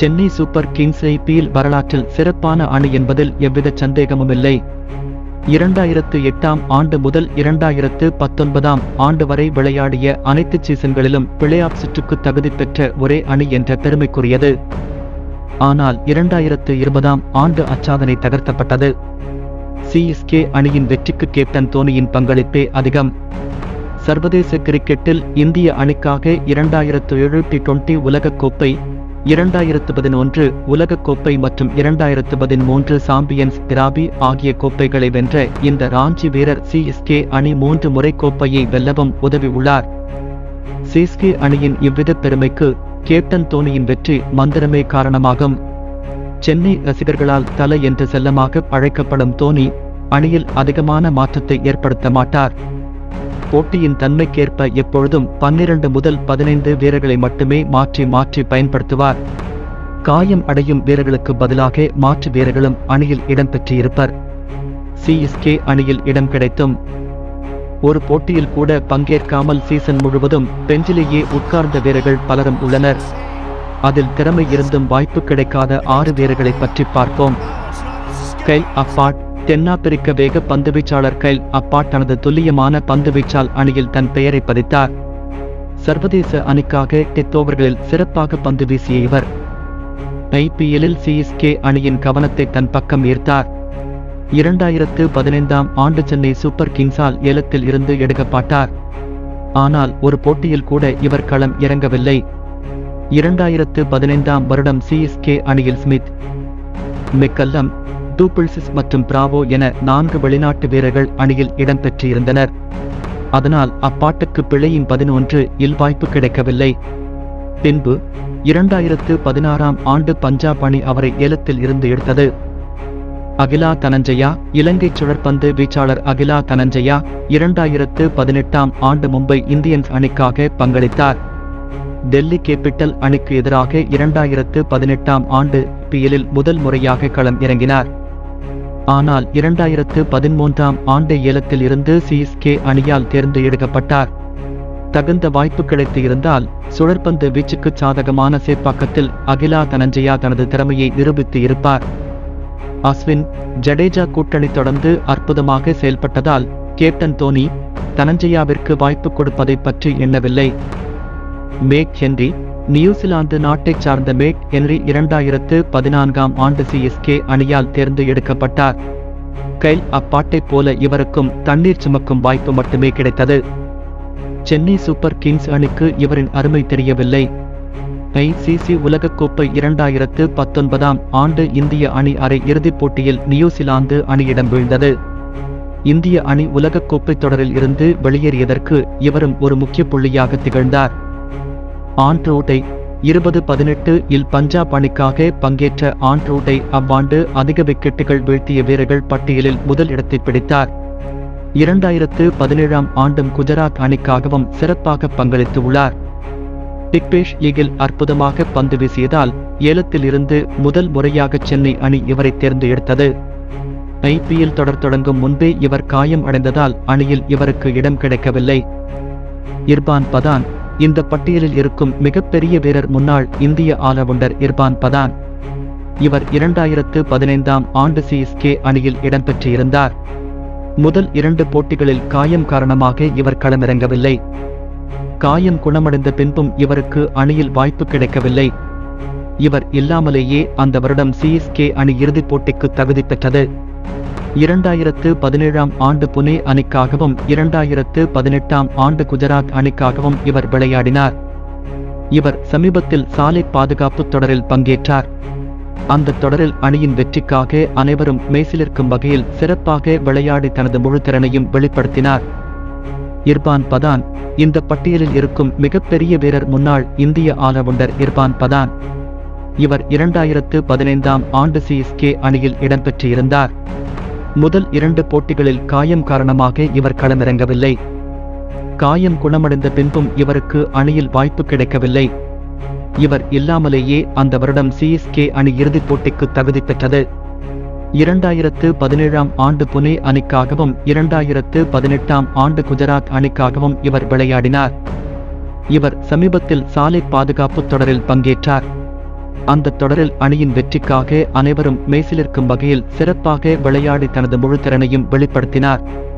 Chennai super Kings IPL வரலாற்றில் சிறப்பான அணி என்பதில் எவ்வித சந்தேகமுமில்லை. இரண்டாயிரத்து எட்டாம் ஆண்டு முதல் இரண்டாயிரத்து பத்தொன்பதாம் ஆண்டு வரை விளையாடிய அனைத்து சீசன்களிலும் பிளே ஆஃப் சுற்றுக்கு தகுதி பெற்ற ஒரே அணி என்ற பெருமைக்குரியது. ஆனால் இரண்டாயிரத்து இருபதாம் ஆண்டு அச்சாதனை தகர்த்தப்பட்டது. சிஎஸ்கே அணியின் வெற்றிக்கு கேப்டன் தோனியின் பங்களிப்பே அதிகம். சர்வதேச கிரிக்கெட்டில் இந்திய அணிக்காக இரண்டாயிரத்து ஏழு டி டுவெண்டி உலகக்கோப்பை இரண்டாயிரத்து பதினொன்று உலகக்கோப்பை மற்றும் இரண்டாயிரத்து பதிமூன்று சாம்பியன்ஸ் திராபி ஆகிய கோப்பைகளை வென்ற இந்த ராஞ்சி வீரர் சிஎஸ்கே அணி மூன்று முறை கோப்பையை வெல்லவும் உதவியுள்ளார். சிஎஸ்கே அணியின் இவ்வித பெருமைக்கு கேப்டன் தோனியின் வெற்றி மந்திரமே காரணமாகும். சென்னை ரசிகர்களால் தலை என்று செல்லமாக அழைக்கப்படும் தோனி அணியில் அதிகமான மாற்றத்தை ஏற்படுத்த மாட்டார். போட்டியின் தன்மைக்கேற்ப எப்பொழுதும் பன்னிரண்டு முதல் பதினைந்து வீரர்களை மட்டுமே மாற்றி மாற்றி பயன்படுத்துவார். காயம் அடையும் வீரர்களுக்கு பதிலாக மாற்று வீரர்களும் அணியில் இடம்பெற்றிருப்பர். சிஎஸ்கே அணியில் இடம் கிடைத்தும் ஒரு போட்டியில் கூட பங்கேற்காமல் சீசன் முழுவதும் பெஞ்சிலேயே உட்கார்ந்த வீரர்கள் பலரும் உள்ளனர். அதில் திறமை இருந்தும் வாய்ப்பு கிடைக்காத ஆறு வீரர்களை பற்றி பார்ப்போம். கைல் அப்பாட் தென்னாப்பிரிக்க வேக பந்துவீச்சாளர் கைல் அப்பா தனது துல்லியமான பந்துவீச்சால் அணியில் தன் பெயரை பதித்தார். சர்வதேச அணிக்காக டெத் ஓவர்களில் சிறப்பாக பந்து வீசிய இவர். ஐபிஎல்லில் சிஎஸ்கே அணியின் கவனத்தை தன் பக்கம் ஈர்த்தார். இரண்டாயிரத்து பதினைந்தாம் ஆண்டு சென்னை சூப்பர் கிங்ஸால் ஏலத்தில் இருந்து எடுக்கப்பட்டார். ஆனால் ஒரு போட்டியில் கூட இவர் களம் இறங்கவில்லை. இரண்டாயிரத்து பதினைந்தாம் வருடம் சிஎஸ்கே அணியில் ஸ்மித். மெக்கல்லம் டூபிள்சிஸ் மற்றும் பிராவோ என நான்கு வெளிநாட்டு வீரர்கள் அணியில் இடம்பெற்றிருந்தனர் அதனால் அப்பாட்டுக்கு பிழையின் பதினொன்று இல் வாய்ப்பு கிடைக்கவில்லை. பின்பு இரண்டாயிரத்து பதினாறாம் ஆண்டு பஞ்சாப் அணி அவரை ஏலத்தில் இருந்து எடுத்தது. அகிலா தனஞ்சயா இலங்கை சுழற்பந்து வீச்சாளர் அகிலா தனஞ்சயா இரண்டாயிரத்து பதினெட்டாம் ஆண்டு மும்பை இந்தியன்ஸ் அணிக்காக பங்களித்தார். டெல்லி கேபிட்டல் அணிக்கு எதிராக இரண்டாயிரத்து பதினெட்டாம் ஆண்டு பிஎல்லில் முதல் முறையாக களம் இறங்கினார். ஆனால் இரண்டாயிரத்து பதிமூன்றாம் ஆண்டு ஏலத்தில் இருந்து சிஎஸ்கே அணியால் தேர்ந்து எடுக்கப்பட்டார். தகுந்த வாய்ப்பு கிடைத்து இருந்தால் சுழற்பந்து வீச்சுக்கு சாதகமான சேப்பாக்கத்தில் அகிலா தனஞ்சயா தனது திறமையை நிரூபித்து இருப்பார். அஸ்வின் ஜடேஜா கூட்டணி தொடர்ந்து அற்புதமாக செயல்பட்டதால் கேப்டன் தோனி தனஞ்சயாவிற்கு வாய்ப்பு கொடுப்பதை பற்றி எண்ணவில்லை. மேக் ஹென்றி நியூசிலாந்து நாட்டைச் சார்ந்த மேக் ஹென்றி இரண்டாயிரத்து பதினான்காம் ஆண்டு சிஎஸ்கே அணியால் தேர்ந்து எடுக்கப்பட்டார். கைல் அப்பாட்டைப் போல இவருக்கும் தண்ணீர் சுமக்கும் வாய்ப்பு மட்டுமே கிடைத்தது. சென்னை சூப்பர் கிங்ஸ் அணிக்கு இவரின் அருமை தெரியவில்லை. ஐசிசி உலகக்கோப்பை இரண்டாயிரத்து பத்தொன்பதாம் ஆண்டு இந்திய அணி அரை இறுதிப் போட்டியில் நியூசிலாந்து அணியிடம் வீழ்ந்தது. இந்திய அணி உலகக்கோப்பை தொடரில் இருந்து வெளியேறியதற்கு இவரும் ஒரு முக்கிய புள்ளியாக திகழ்ந்தார். ஆண்ட்ரூட்டை இருபது பதினெட்டு இல் பஞ்சாப் அணிக்காக பங்கேற்ற ஆண்ட்ரூட்டை அவ்வாண்டு அதிக விக்கெட்டுகள் வீழ்த்திய வீரர்கள் பட்டியலில் முதல் இடத்தை பிடித்தார். இரண்டாயிரத்து பதினேழாம் ஆண்டும் குஜராத் அணிக்காகவும் சிறப்பாக பங்களித்து உள்ளார். டிக்பேஷ் ஈகில் அற்புதமாக பந்து வீசியதால் ஏலத்தில் இருந்து முதல் முறையாக சென்னை அணி இவரை தேர்ந்து எடுத்தது ஐபிஎல் தொடர் தொடங்கும் முன்பே இவர் காயம் அடைந்ததால் அணியில் இவருக்கு இடம் கிடைக்கவில்லை. இர்பான் பதான் இந்த பட்டியலில் இருக்கும் மிகப்பெரிய வீரர் முன்னாள் இந்திய ஆலவுண்டர் இர்பான் பதான். இவர் இரண்டாயிரத்து பதினைந்தாம் ஆண்டு சிஎஸ்கே அணியில் இடம்பெற்றிருந்தார். முதல் இரண்டு போட்டிகளில் காயம் காரணமாக இவர் களமிறங்கவில்லை. காயம் குணமடைந்த பின்பும் இவருக்கு அணியில் வாய்ப்பு கிடைக்கவில்லை. இவர் இல்லாமலேயே அந்த வருடம் சிஎஸ்கே அணி இறுதிப் போட்டிக்கு தகுதி பெற்றது. இரண்டாயிரத்து பதினேழாம் ஆண்டு புனே அணிக்காகவும் இரண்டாயிரத்து பதினெட்டாம் ஆண்டு குஜராத் அணிக்காகவும் இவர் விளையாடினார். இவர் சமீபத்தில் சாலை பாதுகாப்பு தொடரில் பங்கேற்றார். அந்த தொடரில் அணியின் வெற்றிக்காக அனைவரும் மேசிலிருக்கும் வகையில் சிறப்பாக விளையாடி தனது முழு திறனையும் வெளிப்படுத்தினார். இர்பான் பதான் இந்த பட்டியலில் இருக்கும் மிகப்பெரிய வீரர் முன்னாள் இந்திய ஆலவுண்டர் இர்பான் பதான். இவர் இரண்டாயிரத்து பதினைந்தாம் ஆண்டு சிஎஸ்கே அணியில் இடம்பெற்றிருந்தார். முதல் இரண்டு போட்டிகளில் காயம் காரணமாக இவர் களமிறங்கவில்லை. காயம் குணமடைந்த பின்பும் இவருக்கு அணியில் வாய்ப்பு கிடைக்கவில்லை. இவர் இல்லாமலேயே அந்த வருடம் சிஎஸ்கே அணி இறுதிப் போட்டிக்கு தகுதி பெற்றது. இரண்டாயிரத்து பதினேழாம் ஆண்டு புனே அணிக்காகவும் இரண்டாயிரத்து பதினெட்டாம் ஆண்டு குஜராத் அணிக்காகவும் இவர் விளையாடினார். இவர் சமீபத்தில் சாலை பாதுகாப்பு தொடரில் பங்கேற்றார். அந்த தொடரில் அணியின் வெற்றிக்காக அனைவரும் மெய்சிலிருக்கும் வகையில் சிறப்பாக விளையாடி தனது முழு திறனையும் வெளிப்படுத்தினார்.